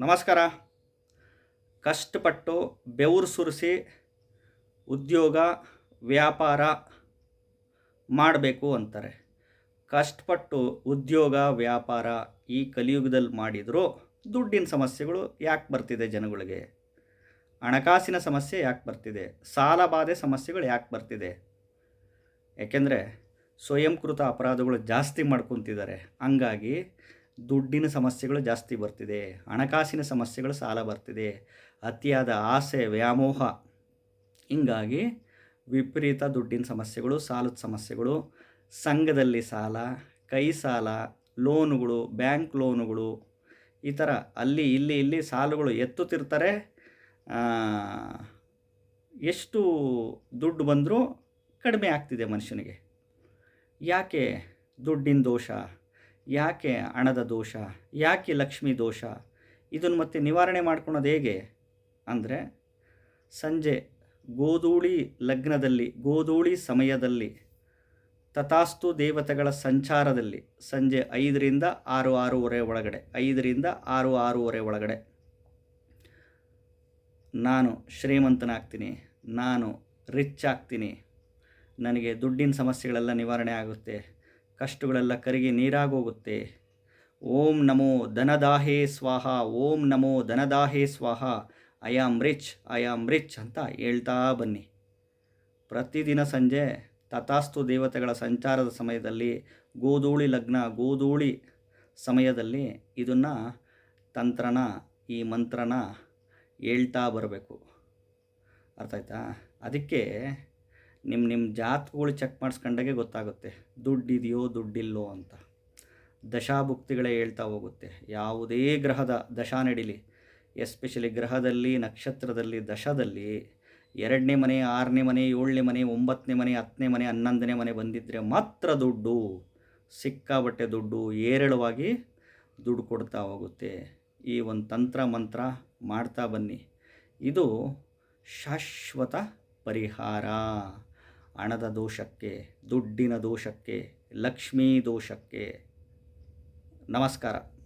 ನಮಸ್ಕಾರ. ಕಷ್ಟಪಟ್ಟು ಬೆವರು ಸುರಿಸಿ ಉದ್ಯೋಗ, ವ್ಯಾಪಾರ ಮಾಡಬೇಕು ಅಂತಾರೆ. ಕಷ್ಟಪಟ್ಟು ಉದ್ಯೋಗ, ವ್ಯಾಪಾರ ಈ ಕಲಿಯುಗದಲ್ಲಿ ಮಾಡಿದರೂ ದುಡ್ಡಿನ ಸಮಸ್ಯೆಗಳು ಯಾಕೆ ಬರ್ತಿದೆ ಜನಗಳಿಗೆ? ಹಣಕಾಸಿನ ಸಮಸ್ಯೆ ಯಾಕೆ ಬರ್ತಿದೆ? ಸಾಲ ಬಾಧೆ ಸಮಸ್ಯೆಗಳು ಯಾಕೆ ಬರ್ತಿದೆ? ಯಾಕೆಂದರೆ ಸ್ವಯಂಕೃತ ಅಪರಾಧಗಳು ಜಾಸ್ತಿ ಮಾಡ್ಕೊತಿದ್ದಾರೆ. ಹಂಗಾಗಿ ದುಡ್ಡಿನ ಸಮಸ್ಯೆಗಳು ಜಾಸ್ತಿ ಬರ್ತಿದೆ, ಹಣಕಾಸಿನ ಸಮಸ್ಯೆಗಳು ಸಾಲ ಬರ್ತಿದೆ, ಅತಿಯಾದ ಆಸೆ, ವ್ಯಾಮೋಹ. ಹಿಂಗಾಗಿ ವಿಪರೀತ ದುಡ್ಡಿನ ಸಮಸ್ಯೆಗಳು, ಸಾಲದ ಸಮಸ್ಯೆಗಳು, ಸಂಘದಲ್ಲಿ ಸಾಲ, ಕೈ ಸಾಲ, ಲೋನುಗಳು, ಬ್ಯಾಂಕ್ ಲೋನುಗಳು, ಈ ಥರ ಅಲ್ಲಿ, ಇಲ್ಲಿ ಇಲ್ಲಿ ಸಾಲಗಳು ಎತ್ತುತ್ತಿರ್ತಾರೆ. ಎಷ್ಟು ದುಡ್ಡು ಬಂದರೂ ಕಡಿಮೆ ಆಗ್ತಿದೆ ಮನುಷ್ಯನಿಗೆ. ಯಾಕೆ ದುಡ್ಡಿನ ದೋಷ? ಯಾಕೆ ಹಣದ ದೋಷ? ಯಾಕೆ ಲಕ್ಷ್ಮಿ ದೋಷ? ಇದನ್ನು ಮತ್ತೆ ನಿವಾರಣೆ ಮಾಡ್ಕೊಳೋದು ಹೇಗೆ? ಅಂದರೆ ಸಂಜೆ ಗೋಧೂಳಿ ಲಗ್ನದಲ್ಲಿ, ಗೋಧೂಳಿ ಸಮಯದಲ್ಲಿ, ತಥಾಸ್ತು ದೇವತೆಗಳ ಸಂಚಾರದಲ್ಲಿ, ಸಂಜೆ ಐದರಿಂದ ಆರು ಆರೂವರೆ ಒಳಗಡೆ, ಐದರಿಂದ ಆರು ಆರೂವರೆ ಒಳಗಡೆ. ನಾನು ಶ್ರೀಮಂತನಾಗ್ತೀನಿ, ನಾನು ರಿಚ್ ಆಗ್ತೀನಿ ನನಗೆ ದುಡ್ಡಿನ ಸಮಸ್ಯೆಗಳೆಲ್ಲ ನಿವಾರಣೆ ಆಗುತ್ತೆ. ಕಷ್ಟಗಳೆಲ್ಲ ಕರಗಿ ನೀರಾಗೋಗುತ್ತೆ. ಓಂ ನಮೋ ಧನದಾಹೇ ಸ್ವಾಹ, ಓಂ ನಮೋ ಧನದಾಹೇ ಸ್ವಾಹ, I am rich, I am rich ಅಂತ ಹೇಳ್ತಾ ಬನ್ನಿ. ಪ್ರತಿದಿನ ಸಂಜೆ ತಥಾಸ್ತು ದೇವತೆಗಳ ಸಂಚಾರದ ಸಮಯದಲ್ಲಿ ಗೋಧೂಳಿ ಲಗ್ನ, ಗೋಧೂಳಿ ಸಮಯದಲ್ಲಿ ಇದನ್ನು ತಂತ್ರನ, ಈ ಮಂತ್ರನ ಹೇಳ್ತಾ ಬರಬೇಕು. ಅರ್ಥ ಆಯ್ತಾ? ಅದಕ್ಕೆ ನಿಮ್ಮ ನಿಮ್ಮ ಜಾತಕಗಳು ಚೆಕ್ ಮಾಡಿಸ್ಕೊಂಡಾಗೆ ಗೊತ್ತಾಗುತ್ತೆ. ದುಡ್ಡಿದೆಯೋ, ದುಡ್ಡಿಲ್ಲೋ ಅಂತ. ದಶಾಭುಕ್ತಿಗಳೇ ಹೇಳ್ತಾ ಹೋಗುತ್ತೆ. ಯಾವುದೇ ಗ್ರಹದ ದಶಾ ನಡೀಲಿ. ಎಸ್ಪೆಷಲಿ ಗ್ರಹದಲ್ಲಿ, ನಕ್ಷತ್ರದಲ್ಲಿ, ದಶದಲ್ಲಿ ಎರಡನೇ ಮನೆ, ಆರನೇ ಮನೆ, ಏಳನೇ ಮನೆ, ಒಂಬತ್ತನೇ ಮನೆ, ಹತ್ತನೇ ಮನೆ, ಹನ್ನೊಂದನೇ ಮನೆ ಬಂದಿದ್ದರೆ ಮಾತ್ರ ದುಡ್ಡು ಸಿಕ್ಕಾಬಟ್ಟೆ ದುಡ್ಡು ಏರಳವಾಗಿ ದುಡ್ಡು ಕೊಡ್ತಾ ಹೋಗುತ್ತೆ. ಈ ಒಂದು ತಂತ್ರ, ಮಂತ್ರ ಮಾಡ್ತಾ ಬನ್ನಿ. ಇದು ಶಾಶ್ವತ ಪರಿಹಾರ. ಹಣದ ದೋಷಕ್ಕೆ ದುಡ್ಡಿನ ದೋಷಕ್ಕೆ ಲಕ್ಷ್ಮೀ ದೋಷಕ್ಕೆ. ನಮಸ್ಕಾರ.